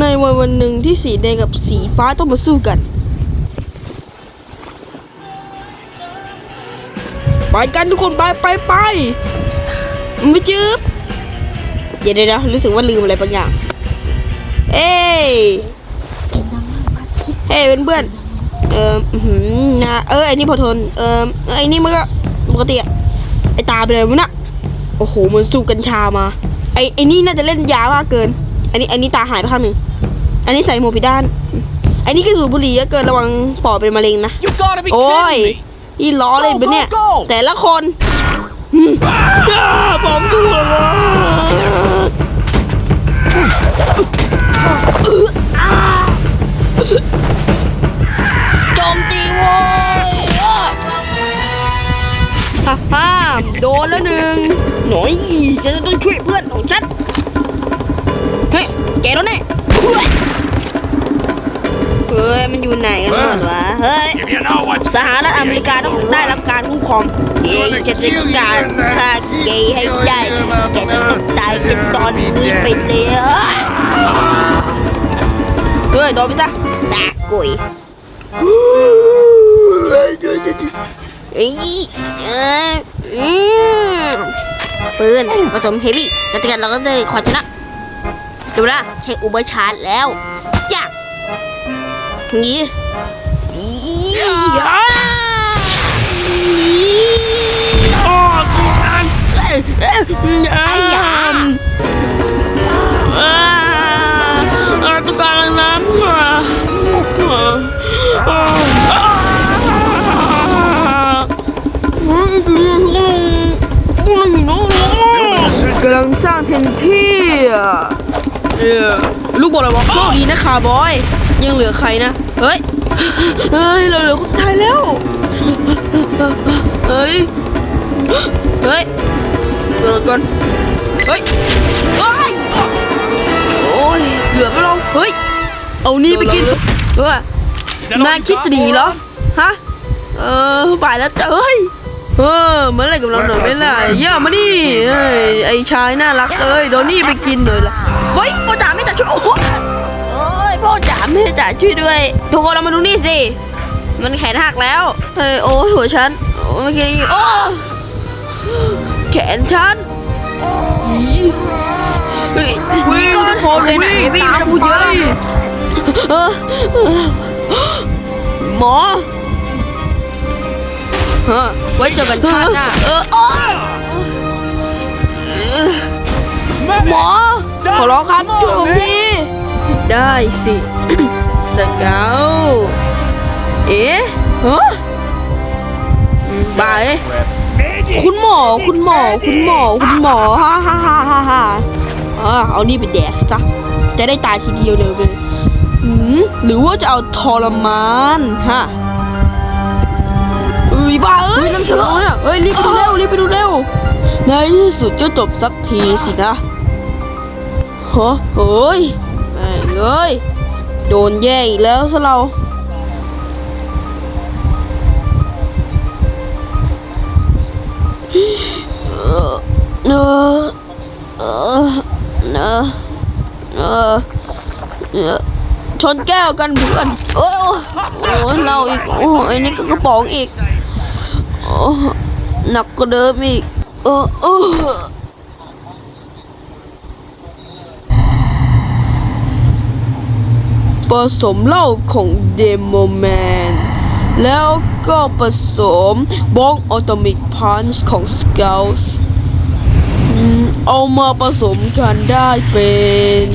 ในวันวันหนึ่งที่สีแดงกับสีฟ้าต้องมาสู้กัน ไปกันทุกคนไปไปไปไม่จืบเดี๋ยวเดี๋ยวรู้สึกว่าลืมอะไรบางอย่าง เอ้ยเฮ้ยเพื่อนเอออื้อหือนะเออไอ้นี่พอทน เออไอ้นี่มันก็ปกติอะไอ้ตาเป็นอะไรวะน่ะโอ้โหเหมันสูบกัญชามา ไอ้ไอ้นี่น่าจะเล่นยามากเกิน อันนี้อันนี้ตาหายไปข้างหนึ่งอันนี้ใส่หมวกผิดด้าน อันนี้ก็สูบบุหรี่เยอะเกินระวังปอดเป็นมะเร็งนะ You gotta be โอ้ย kidding me! นี่ล้อเลยปะเนี่ย Go, go, go แต่ละคนอืมอ่าผมสู้แล้วโจมตีโว้ยฮ่าฮ่าโดนแล้วหนึ่งหน่อยฉันจะต้องช่วยเพื่อนของฉันเฮ้ยแกแล้วเนี่ยเฮ้ยมันอยู่ไหนกันหมดวะเฮ้ยสหรัฐอเมริกาต้องได้รับการคุ้มครองเย้จะจัดการฆ่าเกย์ให้ได้แกจะต้องตายกันตอนนี้ไปเลยเฮ้ยโดนไปซะตากุยเอ้ยเอ้ยอืมปืนผสมเฮฟวี่แล้วแต่กันเราก็ได้ขอชนะ ดูนะใช้อุเบอร์ชาร์จแล้วยากนี่อียา Oh, man! ไอ้ยาอ่าต้องการน้ำอะอ่าอ่ากำลังสร้างเทนที่อะ เออลูกบอกอะไรวะโชคดีนะคาบอย ยังเหลือใครนะ เฮ้ย เฮ้ย เราเหลือคนสุดท้ายแล้ว เฮ้ย เฮ้ยเกิดก่อน เฮ้ยโอ้ยโอ้ยเกือบแล้วเรา เฮ้ย เอานี่ไปกินเฮ้ยนายคิดจะหนีเหรอ ฮะ เออไปแล้วจ้เฮ้ยเออเมือนอะไรกับเราหน่อยไม่ล่ะเยี่ยมมาดิไอ้ชายน่ารักเอ้ยโดนนี่ไปกินหน่อยละ เฮ้ยพ่อจ๋าไม่จ๋าช่วยโอ้โหเอ้ยพ่อจ๋าไม่จ๋าช่วยด้วย ทุกคนเรามาดูนี่สิ มันแขนหักแล้ว เฮ้ยโอ้ยหัวฉันโอ้ยเมื่อกี้นี้โอ้แขนฉันอีเฮ้ยวิ่งก่อนพอเลยนวิ่งต้องพูดเยอะเลยหมอเฮ้อไว้เจอกันชาติหน้าหมอ ขอร้องครับช่วยผมที ได้สิ สเกาวเอ๊ะฮะบายคุณหมอคุณหมอคุณหมอคุณหมอฮ่าฮ่าฮ่าฮ่าฮ่าอ่าเอานี่ไปแดกซะจะได้ตายทีเดียวเลยเลยหืมหรือว่าจะเอาทรมานฮะเอ้ยบ้าเอ้ยน้ำเชื้อเนี่ยเฮ้ยรีบไปดูเร็วรีบไปดูเร็วในที่สุดก็จบสักทีสินะ ฮะเฮ้ยแม่งเอ้ย โดนแย่อีกแล้วซะเราเออเออเออเออเออชนแก้วกันเพื่อนโอ้โอ้ยเราอีก โอ้ยอันนี้ก็กระป๋องอีก โอ้หนักกว่าเดิมอีก เออเออ สมเหล้าของเดโมแมน แล้วก็ผสมบองออโตมิกพันช์ของสเกลส์เอามาผสมกันได้เป็น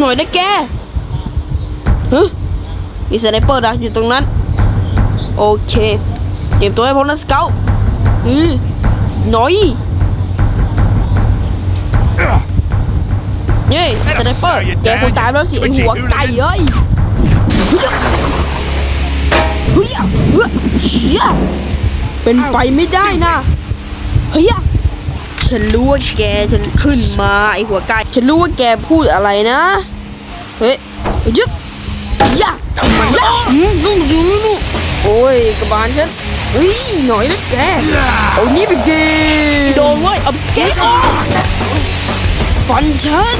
หน่อยนะแกฮะมีสไนเปอร์ดักอยู่ตรงนั้น โอเคเตรียมตัวให้พร้อมนะสเกลอือหน่อยเย้สไนเปอร์แกคงตายแล้วสิไอหัวไก่เอ้ยเฮ้ยเฮ้ยเป็นไปไม่ได้นะเฮ้ย ฉันรู้ว่าแกฉันขึ้นมาไอหัวไก่ฉันรู้ว่าแกพูดอะไรนะ เฮ้ยยึบยะทำไมล่ะนุ่งยูนุ่งนุ่งโอ้ยกระบาลฉันเฮ้ยหน่อยนะแกเอานี้ไปกินโดนไว้เอาแกออกฟันฉัน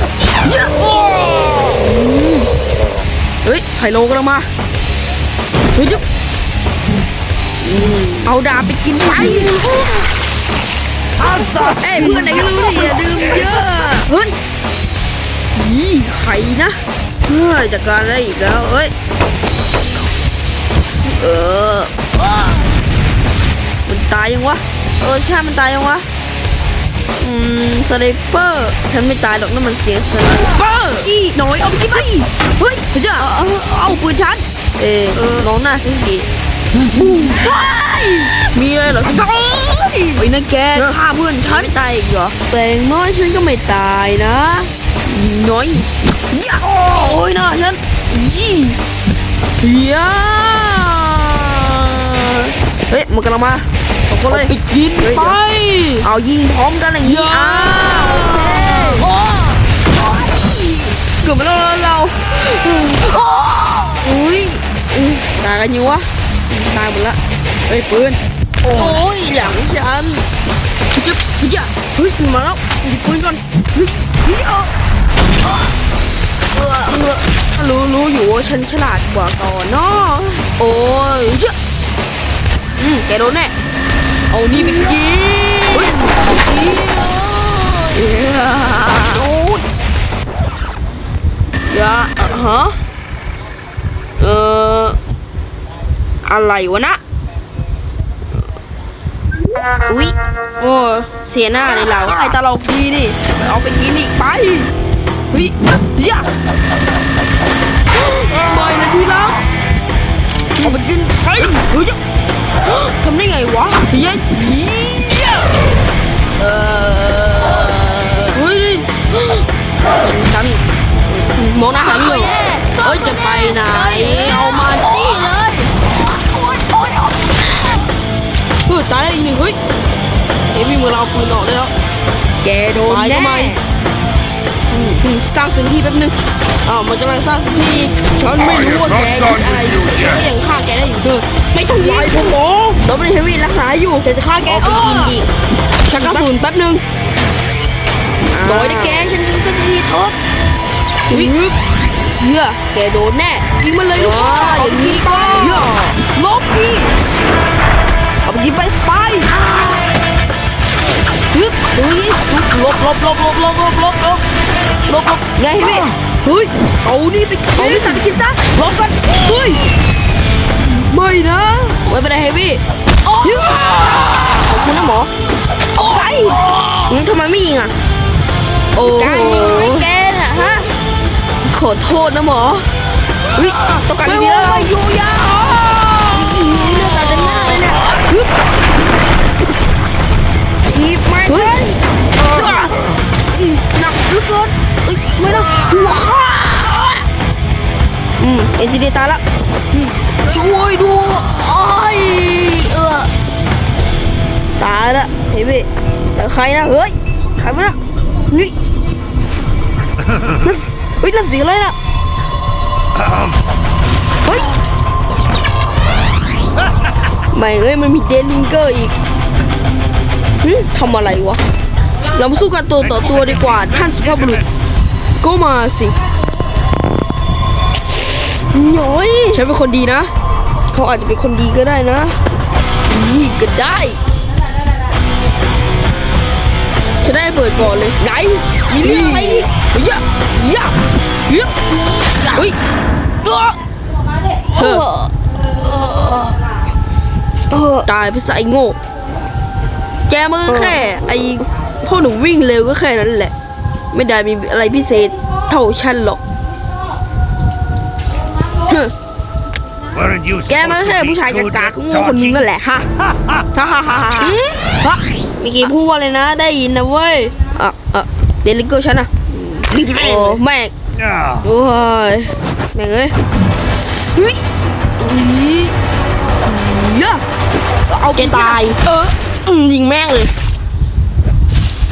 ยะโอ้เฮ้ยไฮโลกำลังมาเฮ้ยจุ๊บเอาดาบไปกินไป เอ้ยเพื่อนไหนก็รู้ดิอย่าดื่มเยอะเฮ้ยนี่ใครนะเฮ้ยจัดการอะไรอีกแล้วเอ้ยเออมันตายยังวะเออใช่มันตายยังวะอืมสไนเปอร์ฉันไม่ตายหรอกนั่นมันเสียงสไนเปอร์อีหน่อยเอาไปกินไปเฮ้ยเจ้าเอาเอาปืนฉันเออน้องหน้าซิสกี้ว้ายมีอะไรเหรอสกอ ไอ้นั่นแกฆ่าเพื่อนฉันไม่ตายอีกเหรอแต่อย่างน้อยฉันก็ไม่ตายนะ น้อยยาโอ้ยนะฉันยี่ยาเฮ้ยมันกำลังมาตกคนเลยไปกินไปเอายิงพร้อมกันอย่างนี้อ้าวโอ้เกือบไปแล้วเราโอ้อุ้ยอุ๊ยตายกันอยู่วะตายหมดละเฮ้ยปืน โอ้ยหลังฉันจึ๊บเฮ้ยเฮ้ยมาแล้วหยิบปืนก่อนเฮ้ยเฮ้ยเอาเออเออรู้รู้อยู่ว่าฉันฉลาดกว่าก่อนเนาะโอ้ยเจ้าอืมแกโดนแน่เอานี่ไปกินเฮ้ยเอี๊ยโอ้ยยาอะฮะเอออะไรวะนะ อุ๊ยโอ้เสียหน้าเลยเราไอ้ตลกดีนี่เอาไปกินอีกไปเฮ้ยยะไม่นะทีรักเอาไปกินไปเฮ้ยทำได้ไงวะเฮ้ย อืมสร้างสิ่งที่แป๊บนึงอ้าวมันกำลังสร้างสิ่งที่ฉันไม่รู้ว่าแกคิดอะไรอยู่แกก็ยังฆ่าแกได้อยู่เด้อไม่ต้องยิงผมหมอดมเฮฟวี่รักษาอยู่แต่จะฆ่าแกเอาไปกินอีกชักกระสุนแป๊บนึงโดยได้แกฉันจะทีทดวิเหี้ยแกโดนแน่ยิงมันเลยลูกอย่างนี้ก็เหี้ยลบดิเอาไปยิงไปสไปฮึบดูนี่ลบลบลบลบลบลบลบ ลบลบลบไงพี่เฮ้ยเอานี่ไปเอานี่สั่งกินซะลบกันเฮ้ยไม่นะไม่เป็นไรเฮฟวี่ฮึบขอบคุณนะหมอไปงั้นทำไมไม่ยิงอะโอ้การยิงแกน่ะฮะขอโทษนะหมอเฮ้ยต้องการดีแล้วไม่อยู่ยาอีเลือดตาเต็มหน้าเลยเนี่ยฮึบทีบไม่เลยหนักเหลือเกินเอ้ยไม่นะหัวข้าอืมเอ็นจิเนียร์ตายละอืมช่วยด้วยเออตายละเฮ้ยพี่แต่ใครนะเฮ้ยใครวะนะนี่นั่นเฮ้ยนั่นเสียอะไรนะเฮ้ยไม่เอ้ยมันมีเดลิงเกอร์อีกทำอะไรวะเรามาสู้กันตัวต่อตัวดีกว่าท่านสุภาพบุรุษ ก็มาสิหน่อยฉันเป็นคนดีนะ เขาอาจจะเป็นคนดีก็ได้นะ นี่ก็ได้ฉันได้เปิดก่อนเลยไหนมีเรื่องอะไรอีกเฮ้ยยะยะเฮ้ยเฮ้ยเออเออตายไปใส่โง่ แกมันก็แค่ไอ้พวกหนูวิ่งเร็วก็แค่นั้นแหละ ไม่ได้มีอะไรพิเศษเท่าฉันหรอกฮึ Weren't you แกมันก็แค่ผู้ชายกากากๆโง่คนนึงนั่นแหละฮะฮ่าฮ่าฮ่าฮ่าฮะเมื่อกี้พูดว่าเลยนะ ได้ยินนะเว้ยอะอะเดลิเกอร์ฉันอะนี่แม่โอ้แม่ง Ah. โอ้ยแม่งเอ้ยเฮ้ยอียะเอาแกตาย เอออืมยิงแม่งเลย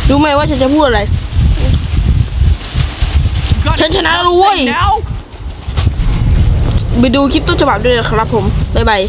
รู้ไหมว่าฉันจะพูดอะไร ฉันชนะแล้วเว้ย ไปดูคลิปต้นฉบับด้วยนะครับผม บ๊ายบาย